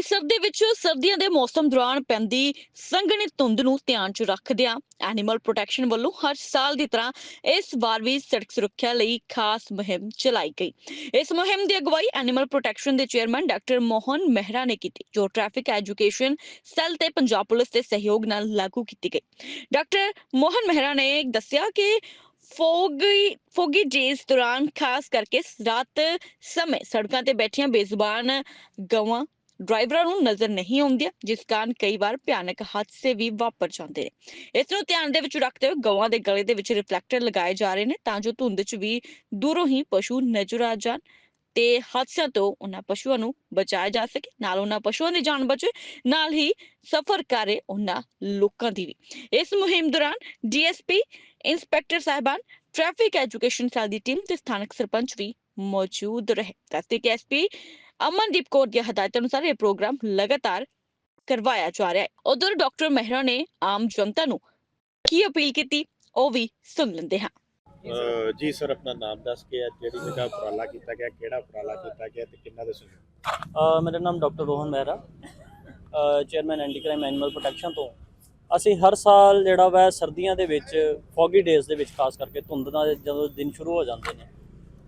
ਅੰਮ੍ਰਿਤਸਰ ਦੇ ਵਿੱਚ ਸਰਦੀਆਂ ਦੇ ਮੌਸਮ ਦੌਰਾਨ ਪੈਂਦੀ ਸੰਘਣੀ ਧੁੰਦ ਨੂੰ ਧਿਆਨ 'ਚ ਰੱਖਦਿਆਂ ਐਨੀਮਲ ਪ੍ਰੋਟੈਕਸ਼ਨ ਵੱਲੋਂ ਹਰ ਸਾਲ ਦੀ ਤਰ੍ਹਾਂ ਇਸ ਵਾਰ ਵੀ ਸੜਕ ਸੁਰੱਖਿਆ ਲਈ ਖਾਸ ਮੁਹਿੰਮ ਚਲਾਈ ਗਈ। ਇਸ ਮੁਹਿੰਮ ਦੀ ਅਗਵਾਈ ਐਨੀਮਲ ਪ੍ਰੋਟੈਕਸ਼ਨ ਦੇ ਚੇਅਰਮੈਨ ਡਾਕਟਰ ਮੋਹਨ ਮਹਿਰਾ ਨੇ ਕੀਤੀ, ਜੋ ਟ੍ਰੈਫਿਕ ਐਜੂਕੇਸ਼ਨ ਸੈੱਲ ਤੇ ਪੰਜਾਬ ਪੁਲਿਸ ਦੇ ਸਹਿਯੋਗ ਨਾਲ ਲਾਗੂ ਕੀਤੀ ਗਈ। ਡਾਕਟਰ ਮੋਹਨ ਮਹਿਰਾ ਨੇ ਦੱਸਿਆ ਕਿ ਫੋਗੀ ਫੋਗੀ ਡੇਜ਼ ਦੌਰਾਨ ਖਾਸ ਕਰਕੇ ਰਾਤ ਸਮੇਂ ਸੜਕਾਂ ਤੇ ਬੈਠੀਆਂ ਬੇਜ਼ੁਬਾਨ ਗਵਾਂ ਡਰਾਈਵਰਾਂ ਨੂੰ ਨਜ਼ਰ ਨਹੀਂ ਆਉਂਦੀਆਂ, ਜਿਸ ਕਾਰਨ ਕਈ ਵਾਰ ਭਿਆਨਕ ਹਾਦਸੇ ਵੀ ਵਾਪਰ ਜਾਂਦੇ ਨੇ। ਇਸ ਨੂੰ ਧਿਆਨ ਦੇ ਵਿੱਚ ਰੱਖਦੇ ਹੋਏ ਗਵਾਂ ਦੇ ਗਲੇ ਦੇ ਵਿੱਚ ਰਿਫਲੈਕਟਰ ਲਗਾਏ ਜਾ ਰਹੇ ਨੇ ਤਾਂ ਜੋ ਧੁੰਦ 'ਚ ਵੀ ਦੂਰੋਂ ਹੀ ਪਸ਼ੂ ਨਜ਼ਰ ਆ ਜਾਣ ਤੇ ਹਾਦਸਿਆਂ ਤੋਂ ਉਹਨਾਂ ਪਸ਼ੂਆਂ ਨੂੰ ਬਚਾਇਆ ਜਾ ਸਕੇ, ਨਾਲ ਉਹਨਾਂ ਪਸ਼ੂਆਂ ਦੀ ਜਾਨ ਬਚੇ, ਨਾਲ ਹੀ ਸਫਰ ਕਰੇ ਉਹਨਾਂ ਲੋਕਾਂ ਦੀ ਵੀ। ਇਸ ਮੁਹਿੰਮ ਦੌਰਾਨ ਡੀਐਸਪੀ ਇੰਸਪੈਕਟਰ ਸਾਹਿਬਾਨ ਟ੍ਰੈਫਿਕ ਐਜੂਕੇਸ਼ਨ ਸੈਲ ਦੀ ਟੀਮ ਤੇ ਸਥਾਨਕ ਸਰਪੰਚ ਵੀ ਮੌਜੂਦ ਰਹੇ। ਦੱਸਦੇ ਕਿ ਐਸਪੀ ਅਮਨਦੀਪ ਕੌਰ ਦੀ ਹਦਾਇਤ ਅਨੁਸਾਰ ਇਹ ਪ੍ਰੋਗਰਾਮ ਲਗਾਤਾਰ ਕਰਵਾਇਆ ਜਾ ਰਿਹਾ ਹੈ। ਉਧਰ ਡਾਕਟਰ ਮਹਿਰਾ ਨੇ ਆਮ ਜਨਤਾ ਨੂੰ ਕੀ ਅਪੀਲ ਕੀਤੀ ਉਹ ਵੀ ਸੁਣ ਲੈਂਦੇ ਹਾਂ। ਅਹ ਜੀ ਸਰ ਆਪਣਾ ਨਾਮ ਦੱਸ ਕੇ ਅੱਜ ਜਿਹੜੀ ਜਗ੍ਹਾ ਉਪਰਾਲਾ ਕੀਤਾ ਗਿਆ ਕਿਹੜਾ ਉਪਰਾਲਾ ਕੀਤਾ ਗਿਆ ਤੇ ਕਿੰਨਾ ਦੇ ਸਹਿਯੋਗ ਅ, ਮੇਰਾ ਨਾਮ doctor Rohan Mehra. Chairman anti crime animal protection ਤੋਂ। ਅਸੀਂ ਹਰ ਸਾਲ ਜਿਹੜਾ ਵਾ ਸਰਦੀਆਂ ਦੇ ਵਿੱਚ ਫੌਗੀ ਡੇਜ਼ ਦੇ ਵਿੱਚ ਖਾਸ ਕਰਕੇ ਧੁੰਦ ਦਾ ਜਦੋਂ ਦਿਨ ਸ਼ੁਰੂ ਹੋ ਜਾਂਦੇ ਨੇ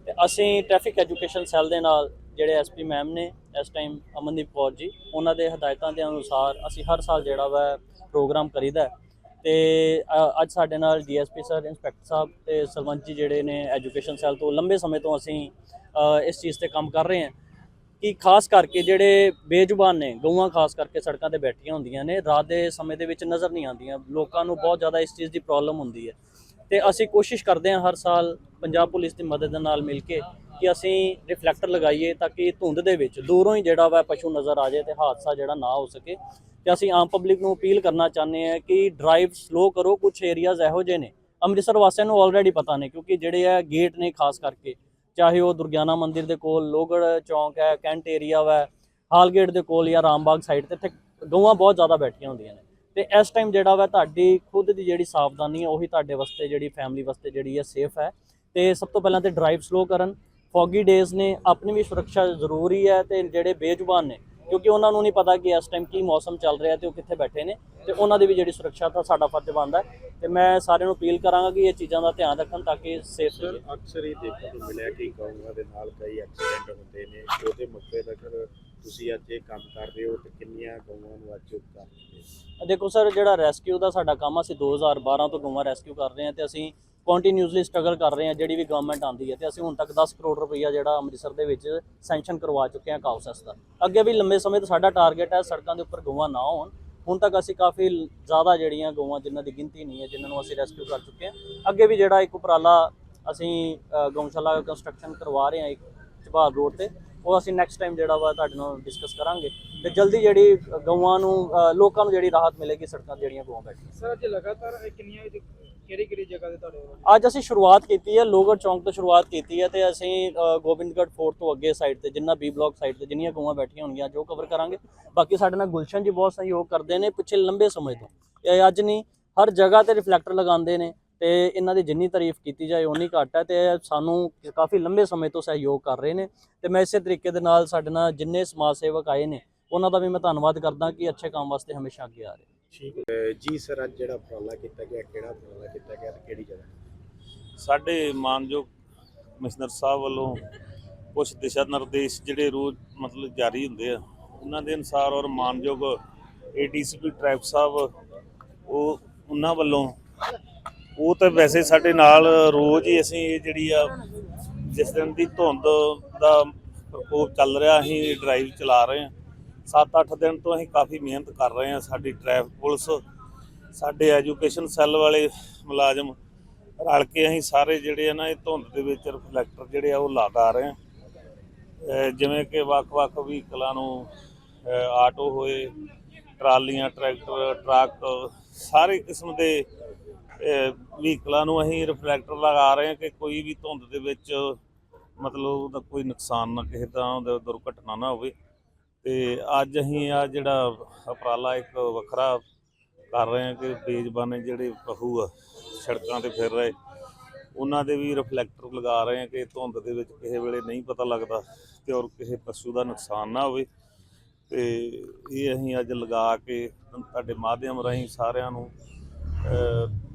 ਤੇ ਅਸੀਂ ਟ੍ਰੈਫਿਕ ਐਜੂਕੇਸ਼ਨ ਸੈੱਲ ਦੇ ਨਾਲ ਜਿਹੜੇ ਐਸਪੀ ਮੈਮ ਨੇ ਇਸ ਟਾਈਮ ਅਮਨਦੀਪ ਕੌਰ ਜੀ, ਉਹਨਾਂ ਦੇ ਹਦਾਇਤਾਂ ਦੇ ਅਨੁਸਾਰ ਅਸੀਂ ਹਰ ਸਾਲ ਜਿਹੜਾ ਵਾ ਪ੍ਰੋਗਰਾਮ ਕਰੀਦਾ ਹੈ। ਤੇ ਅੱਜ ਸਾਡੇ ਨਾਲ ਡੀਐਸਪੀ ਸਰ, ਇੰਸਪੈਕਟਰ ਸਾਹਿਬ ਤੇ ਸਰਪੰਚ ਜੀ ਜਿਹੜੇ ਨੇ ਐਜੂਕੇਸ਼ਨ ਸੈੱਲ ਤੋਂ ਲੰਬੇ ਸਮੇਂ ਤੋਂ ਅਸੀਂ ਇਸ ਚੀਜ਼ ਤੇ ਕੰਮ ਕਰ ਰਹੇ ਹਾਂ ਕਿ ਖਾਸ ਕਰਕੇ ਜਿਹੜੇ ਬੇਜ਼ੁਬਾਨ ਨੇ, ਗਊਆਂ ਖਾਸ ਕਰਕੇ ਸੜਕਾਂ ਤੇ ਬੈਠੀਆਂ ਹੁੰਦੀਆਂ ਨੇ, ਰਾਤ ਦੇ ਸਮੇਂ ਦੇ ਵਿੱਚ ਨਜ਼ਰ ਨਹੀਂ ਆਉਂਦੀਆਂ ਲੋਕਾਂ ਨੂੰ ਬਹੁਤ ਜ਼ਿਆਦਾ ਇਸ ਚੀਜ਼ ਦੀ ਪ੍ਰੋਬਲਮ ਹੁੰਦੀ ਹੈ ਤੇ ਅਸੀਂ ਕੋਸ਼ਿਸ਼ ਕਰਦੇ ਹਾਂ ਹਰ ਸਾਲ ਪੰਜਾਬ ਪੁਲਿਸ ਦੀ ਮਦਦ ਨਾਲ ਮਿਲ ਕੇ ਕਿ ਅਸੀਂ ਰਿਫਲੈਕਟਰ ਲਗਾਈਏ ਤਾਂ ਕਿ ਧੁੰਦ ਦੇ ਵਿੱਚ ਦੂਰੋਂ ਹੀ ਜਿਹੜਾ ਵਾ ਪਸ਼ੂ ਨਜ਼ਰ ਆ ਜਾਏ ਤੇ ਹਾਦਸਾ ਜਿਹੜਾ ਨਾ ਹੋ ਸਕੇ। ਤੇ ਅਸੀਂ ਆਮ ਪਬਲਿਕ ਨੂੰ ਅਪੀਲ ਕਰਨਾ ਚਾਹੁੰਦੇ ਹਾਂ ਕਿ ਡਰਾਈਵ ਸਲੋ ਕਰੋ ਕੁਝ ਏਰੀਆਜ਼ ਇਹੋ ਜਿਹੇ ਨੇ। ਅੰਮ੍ਰਿਤਸਰ ਵਾਸੀਆਂ ਨੂੰ ਆਲਰੇਡੀ ਪਤਾ ਨੇ, ਕਿਉਂਕਿ ਜਿਹੜੇ ਆ ਗੇਟ ਨੇ ਖਾਸ ਕਰਕੇ, ਚਾਹੇ ਉਹ ਦੁਰਗਿਆਨਾ ਮੰਦਿਰ ਦੇ ਕੋਲ ਲੋਗੜ ਚੌਂਕ ਹੈ, ਕੈਂਟ ਏਰੀਆ ਵਾ, ਹਾਲਗੇਟ ਦੇ ਕੋਲ ਜਾਂ ਰਾਮਬਾਗ ਸਾਈਡ ਤੇ, ਇੱਥੇ ਗਊਆਂ ਬਹੁਤ ਜ਼ਿਆਦਾ ਬੈਠੀਆਂ ਹੁੰਦੀਆਂ ਨੇ। ਤੇ ਇਸ ਟਾਈਮ ਜਿਹੜਾ ਵਾ ਤੁਹਾਡੀ ਖੁਦ ਦੀ ਜਿਹੜੀ ਸਾਵਧਾਨੀ ਹੈ ਉਹੀ ਤੁਹਾਡੇ ਵਾਸਤੇ ਜਿਹੜੀ ਫੈਮਿਲੀ ਵਾਸਤੇ ਜਿਹੜੀ ਹੈ ਸੇਫ ਹੈ। ਤੇ ਸਭ ਤੋਂ ਪਹਿਲਾਂ ਤੇ ਡਰਾਈਵ ਸਲੋ ਕਰਨ ਫੌਗੀ ਡੇਜ਼ ਨੇ ਆਪਣੀ ਵੀ ਸੁਰੱਖਿਆ ਜ਼ਰੂਰੀ ਹੈ ਤੇ ਜਿਹੜੇ ਬੇਜ਼ੁਬਾਨ ਨੇ ਕਿਉਂਕਿ ਉਹਨਾਂ ਨੂੰ ਨਹੀਂ ਪਤਾ ਕਿ ਇਸ ਟਾਈਮ ਕੀ ਮੌਸਮ ਚੱਲ ਰਿਹਾ ਤੇ ਉਹ ਕਿੱਥੇ ਬੈਠੇ ਨੇ ਤੇ ਉਹਨਾਂ ਦੀ ਵੀ ਜਿਹੜੀ ਸੁਰੱਖਿਆ ਤਾਂ ਸਾਡਾ ਫਰਜ਼ ਬਣਦਾ ਤੇ ਮੈਂ ਸਾਰਿਆਂ ਨੂੰ ਅਪੀਲ ਕਰਾਂਗਾ ਕਿ ਇਹ ਚੀਜ਼ਾਂ ਦਾ ਧਿਆਨ ਰੱਖਣ ਤਾਂ ਕਿ ਸੇਫ ਸਰ ਅਕਸਰ ਹੀ ਦੇਖਣ ਨੂੰ ਮਿਲਿਆ ਕਿ ਗਊਆਂ ਦੇ ਨਾਲ ਕਈ ਐਕਸੀਡੈਂਟ ਹੁੰਦੇ ਨੇ ਉਹਦੇ ਮੁੱਦੇ ਤੱਕ ਤੁਸੀਂ ਅੱਜ ਇਹ ਕੰਮ ਕਰ ਰਹੇ ਹੋ ਤੇ ਕਿੰਨੀਆਂ ਗਊਆਂ ਨੂੰ ਅੱਜ ਉਪਕਾਰ ਦੇਖੋ ਸਰ ਜਿਹੜਾ ਰੈਸਕਿਊ ਦਾ ਸਾਡਾ ਕੰਮ ਅਸੀਂ 2012 ਤੋਂ ਗਊਆਂ ਰੈਸਕਿਊ ਕਰ ਰਹੇ ਹਾਂ ਤੇ ਅਸੀਂ ਕੰਟੀਨਿਊਸਲੀ ਸਟਰਗਲ ਕਰ ਰਹੇ ਹਾਂ, ਜਿਹੜੀ ਵੀ ਗਵਰਨਮੈਂਟ ਆਉਂਦੀ ਹੈ ਤੇ ਅਸੀਂ ਹੁਣ ਤੱਕ 10 ਕਰੋੜ ਰੁਪਈਆ ਜਿਹੜਾ ਅੰਮ੍ਰਿਤਸਰ ਦੇ ਵਿੱਚ ਸੈਂਕਸ਼ਨ ਕਰਵਾ ਚੁੱਕੇ ਹਾਂ ਕਾਉਸਸ ਦਾ। ਅੱਗੇ ਵੀ ਲੰਬੇ ਸਮੇਂ ਤੋਂ ਸਾਡਾ ਟਾਰਗੇਟ ਹੈ ਸੜਕਾਂ ਦੇ ਉੱਪਰ ਗਊਆਂ ਨਾ ਹੋਣ। ਹੁਣ ਤੱਕ ਅਸੀਂ ਕਾਫੀ ਜ਼ਿਆਦਾ ਜਿਹੜੀਆਂ ਗਊਆਂ ਜਿਨ੍ਹਾਂ ਦੀ ਗਿਣਤੀ ਨਹੀਂ ਹੈ, ਜਿਨ੍ਹਾਂ ਨੂੰ ਅਸੀਂ ਰੈਸਕਿਊ ਕਰ ਚੁੱਕੇ ਹਾਂ। ਅੱਗੇ ਵੀ ਜਿਹੜਾ ਇੱਕ ਉਪਰਾਲਾ ਅਸੀਂ ਗਊਸ਼ਾਲਾ ਕੰਸਟਰਕਸ਼ਨ ਕਰਵਾ ਰਹੇ ਹਾਂ ਇੱਕ ਚਬਾਰ ਰੋਡ ਤੇ। ਉਹ ਅਸੀਂ ਨੈਕਸਟ ਟਾਈਮ ਜਿਹੜਾ ਵਾ ਤੁਹਾਡੇ ਨਾਲ ਡਿਸਕਸ ਕਰਾਂਗੇ। ਤੇ ਜਲਦੀ ਜਿਹੜੀ ਗਊਆਂ ਨੂੰ ਲੋਕਾਂ ਨੂੰ ਜਿਹੜੀ ਰਾਹਤ ਮਿਲੇਗੀ ਸੜਕਾਂ ਤੇ ਜਿਹੜੀਆਂ ਗਊਆਂ ਬੈਠੀਆਂ। ਸਰ ਅੱਜ ਲਗਾਤਾਰ ਕਿੰਨੀਆਂ ਕਿਹੜੀ ਕਿਹੜੀ ਜਗ੍ਹਾ ਤੇ ਤੁਹਾਡੇ ਅੱਜ ਅਸੀਂ ਸ਼ੁਰੂਆਤ ਕੀਤੀ ਹੈ ਲੋਗੜ ਚੌਂਕ ਤੋਂ ਸ਼ੁਰੂਆਤ ਕੀਤੀ ਹੈ ਤੇ ਅਸੀਂ ਗੋਬਿੰਦਗੜ੍ਹ ਫੋਰਟ ਤੋਂ ਅੱਗੇ ਸਾਈਡ ਤੇ ਜਿੰਨਾ ਬੀ ਬਲਾਕ ਸਾਈਡ ਤੇ ਜਿੰਨੀਆਂ ਗਊਆਂ ਬੈਠੀਆਂ ਹੋਣਗੀਆਂ ਜੋ ਕਵਰ ਕਰਾਂਗੇ। ਬਾਕੀ ਸਾਡੇ ਨਾਲ ਗੁਲਸ਼ਨ ਜੀ ਬਹੁਤ ਸਹਿਯੋਗ ਕਰਦੇ ਨੇ ਪਿੱਛੇ ਲੰਬੇ ਸਮੇਂ ਤੋਂ। ਇਹ ਅੱਜ ਨਹੀਂ ਹਰ ਜਗ੍ਹਾ ਤੇ ਰਿਫਲੈਕਟਰ ਲਗਾਉਂਦੇ ਨੇ। ਤੇ ਇਹਨਾਂ ਦੀ ਜਿੰਨੀ ਤਾਰੀਫ ਕੀਤੀ ਜਾਏ ਓਨੀ ਘੱਟ ਹੈ ਤੇ ਇਹ ਸਾਨੂੰ ਕਾਫੀ ਲੰਬੇ ਸਮੇਂ ਤੋਂ ਸਹਿਯੋਗ ਕਰ ਰਹੇ ਨੇ ਤੇ ਮੈਂ ਇਸੇ ਤਰੀਕੇ ਦੇ ਨਾਲ ਸਾਡੇ ਨਾਲ ਜਿੰਨੇ ਸਮਾਜ ਸੇਵਕ ਆਏ ਨੇ ਉਹਨਾਂ ਦਾ ਵੀ ਮੈਂ ਧੰਨਵਾਦ ਕਰਦਾ ਕਿ ਅੱਛੇ ਕੰਮ ਵਾਸਤੇ ਹਮੇਸ਼ਾ ਅੱਗੇ ਆ ਰਹੇ ਠੀਕ ਹੈ। ਜੀ ਸਰ ਅੱਜ ਜਿਹੜਾ ਉਪਰਾਲਾ ਕੀਤਾ ਗਿਆ ਕਿਹੜਾ ਉਪਰਾਲਾ ਕੀਤਾ ਗਿਆ ਤੇ ਕਿਹੜੀ ਜਗ੍ਹਾ? ਸਾਡੇ ਮਾਨਯੋਗ ਕਮਿਸ਼ਨਰ ਸਾਹਿਬ ਵੱਲੋਂ ਕੁਝ ਦਿਸ਼ਾ ਨਿਰਦੇਸ਼ ਜਿਹੜੇ ਰੋਜ਼ ਮਤਲਬ ਜਾਰੀ ਹੁੰਦੇ ਆ ਉਹਨਾਂ ਦੇ ਅਨੁਸਾਰ ਔਰ ਮਾਨਯੋਗ ਏਡੀਸੀਪੀ ਟ੍ਰੈਫਿਕ ਸਾਹਿਬ ਉਹ ਉਹਨਾਂ ਵੱਲੋਂ ਉਹ ਤਾਂ ਵੈਸੇ ਸਾਡੇ ਨਾਲ ਰੋਜ਼ ਹੀ ਅਸੀਂ ਇਹ ਜਿਹੜੀ ਆ, ਜਿਸ ਦਿਨ ਦੀ ਧੁੰਦ ਦਾ ਪ੍ਰਕੋਪ ਚੱਲ ਰਿਹਾ, ਅਸੀਂ ਡਰਾਈਵ ਚਲਾ ਰਹੇ ਹਾਂ। 7-8 ਦਿਨ ਤੋਂ ਅਸੀਂ ਕਾਫੀ ਮਿਹਨਤ ਕਰ ਰਹੇ ਹਾਂ ਸਾਡੀ ਟ੍ਰੈਫਿਕ ਪੁਲਿਸ, ਸਾਡੇ ਐਜੂਕੇਸ਼ਨ ਸੈੱਲ ਵਾਲੇ ਮੁਲਾਜ਼ਮ ਰਲ ਕੇ ਅਸੀਂ ਸਾਰੇ ਜਿਹੜੇ ਆ ਨਾ, ਇਹ ਧੁੰਦ ਦੇ ਵਿੱਚ ਰਿਫਲੈਕਟਰ ਜਿਹੜੇ ਆ, ਉਹ ਲਗਾ ਰਹੇ ਆ ਜਿਵੇਂ ਕਿ ਵੱਖ-ਵੱਖ ਵਹੀਕਲਾਂ ਨੂੰ ਆਟੋ ਹੋਏ, ਟਰਾਲੀਆਂ, ਟਰੈਕਟਰ, ਟਰੱਕ, ਸਾਰੇ ਕਿਸਮ ਦੇ ਵਹੀਕਲਾਂ ਨੂੰ ਅਸੀਂ ਰਿਫਲੈਕਟਰ ਲਗਾ ਰਹੇ ਹਾਂ ਕਿ ਕੋਈ ਵੀ ਧੁੰਦ ਦੇ ਵਿੱਚ ਮਤਲਬ ਉਹਦਾ ਕੋਈ ਨੁਕਸਾਨ ਨਾ ਕਿਸੇ ਤਰ੍ਹਾਂ ਦਾ ਦੁਰਘਟਨਾ ਨਾ ਹੋਵੇ। ਤੇ ਅੱਜ ਅਸੀਂ ਆ ਜਿਹੜਾ ਉਪਰਾਲਾ ਇੱਕ ਵੱਖਰਾ ਕਰ ਰਹੇ ਹਾਂ ਕਿ ਬੇਜ਼ਬਾਨੇ ਜਿਹੜੇ ਪਹੂ ਆ, ਸੜਕਾਂ ਤੇ ਫਿਰ ਰਹੇ, ਉਹਨਾਂ ਦੇ ਵੀ ਰਿਫਲੈਕਟਰ ਲਗਾ ਰਹੇ ਹਾਂ ਕਿ ਧੁੰਦ ਦੇ ਵਿੱਚ ਕਿਸੇ ਵੇਲੇ ਨਹੀਂ ਪਤਾ ਲੱਗਦਾ ਤੇ ਔਰ ਕਿਸੇ ਪਸ਼ੂ ਦਾ ਨੁਕਸਾਨ ਨਾ ਹੋਵੇ। ਤੇ ਇਹ ਅਸੀਂ ਅੱਜ ਲਗਾ ਕੇ ਤੁਹਾਡੇ ਮਾਧਿਅਮ ਰਾਹੀਂ ਸਾਰਿਆਂ ਨੂੰ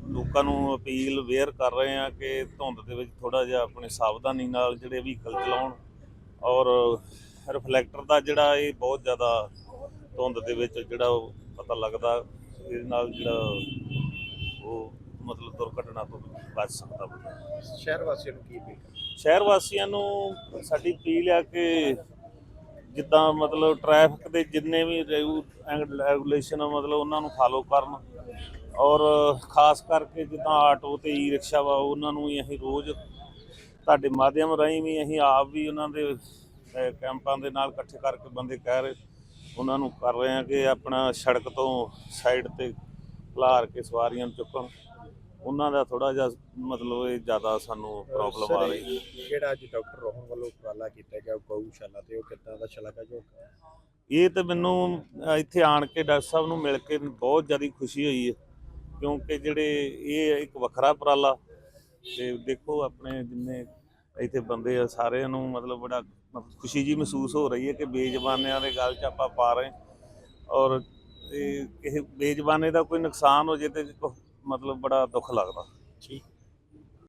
ਲੋਕਾਂ ਨੂੰ ਅਪੀਲ ਵੇਅਰ ਕਰ ਰਹੇ ਹਾਂ ਕਿ ਧੁੰਦ ਦੇ ਵਿੱਚ ਥੋੜਾ ਜਿਹਾ ਆਪਣੇ ਸਾਵਧਾਨੀ ਨਾਲ ਜਿਹੜੇ ਵਹੀਕਲ ਚਲਾਉਣ ਔਰ ਰਿਫਲੈਕਟਰ ਦਾ ਜਿਹੜਾ ਇਹ ਬਹੁਤ ਜ਼ਿਆਦਾ ਧੁੰਦ ਦੇ ਵਿੱਚ ਜਿਹੜਾ ਉਹ ਪਤਾ ਲੱਗਦਾ ਇਹਦੇ ਨਾਲ ਜਿਹੜਾ ਉਹ ਮਤਲਬ ਦੁਰਘਟਨਾ ਤੋਂ ਬਚ ਸਕਦਾ ਬੰਦਾ। ਸ਼ਹਿਰ ਵਾਸੀਆਂ ਨੂੰ ਕੀ ਅਪੀਲ ਸ਼ਹਿਰ ਵਾਸੀਆਂ ਨੂੰ ਸਾਡੀ ਅਪੀਲ ਆ ਕਿ ਜਿੱਦਾਂ ਮਤਲਬ ਟ੍ਰੈਫਿਕ ਦੇ ਜਿੰਨੇ ਵੀ ਰੈਗੂਲੇਸ਼ਨ ਆ ਮਤਲਬ ਉਹਨਾਂ ਨੂੰ ਫਾਲੋ ਕਰਨ। ਔਰ ਖਾਸ ਕਰਕੇ ਜਿੱਦਾਂ ਆਟੋ ਤੇ ਈ ਰਿਕਸ਼ਾ ਵਾ ਉਹਨਾਂ ਨੂੰ ਵੀ ਅਸੀਂ ਰੋਜ਼ ਤੁਹਾਡੇ ਮਾਧਿਅਮ ਰਾਹੀਂ ਵੀ ਅਸੀਂ ਆਪ ਵੀ ਉਹਨਾਂ ਦੇ ਅਹ, ਕੈਂਪਾਂ ਦੇ ਨਾਲ ਇਕੱਠੇ ਕਰਕੇ ਬੰਦੇ ਕਹਿ ਰਹੇ ਉਹਨਾਂ ਨੂੰ ਕਰ ਰਹੇ ਆ ਕਿ ਆਪਣਾ ਸੜਕ ਤੋਂ ਸਾਈਡ ਤੇ ਖਲਾਰ ਕੇ ਸਵਾਰੀਆਂ ਨੂੰ ਚੁੱਕਣ। ਉਹਨਾਂ ਦਾ ਥੋੜਾ ਜਿਹਾ ਮਤਲਬ ਇਹ ਜ਼ਿਆਦਾ ਸਾਨੂੰ ਪ੍ਰੋਬਲਮ ਆ ਰਹੀ। ਜਿਹੜਾ ਅੱਜ ਡਾਕਟਰ ਰੋਹਨ ਵੱਲੋਂ ਉਪਰਾਲਾ ਕੀਤਾ ਗਿਆ ਗਊਸ਼ਾਲਾ ਤੇ ਉਹ ਕਿੱਦਾਂ ਦਾ ਸ਼ਲਾਘਾਯੋਗ ਹੈ ਇਹ ਤੇ ਮੈਨੂੰ ਅ, ਇੱਥੇ ਆਣ ਕੇ ਡਾਕਟਰ ਸਾਹਿਬ ਨੂੰ ਮਿਲ ਕੇ ਬਹੁਤ ਜ਼ਿਆਦਾ ਖੁਸ਼ੀ ਹੋਈ ਹੈ। ਕਿਉਂਕਿ ਜਿਹੜੇ ਇਹ ਇੱਕ ਵੱਖਰਾ ਉਪਰਾਲਾ। ਤੇ ਦੇਖੋ ਆਪਣੇ ਜਿੰਨੇ ਇੱਥੇ ਬੰਦੇ ਆ, ਸਾਰਿਆਂ ਨੂੰ ਮਤਲਬ ਬੜਾ ਮਤਲਬ ਖੁਸ਼ੀ ਜੀ ਮਹਿਸੂਸ ਹੋ ਰਹੀ ਹੈ ਕਿ ਬੇਜ਼ਬਾਨਿਆਂ ਦੇ ਗੱਲ 'ਚ ਆਪਾਂ ਪਾ ਰਹੇ ਔਰ ਇਹ ਕਿਸੇ ਬੇਜ਼ਬਾਨੇ ਦਾ ਕੋਈ ਨੁਕਸਾਨ ਹੋ ਜੇ ਤੇ ਮਤਲਬ ਬੜਾ ਦੁੱਖ ਲੱਗਦਾ। ਠੀਕ।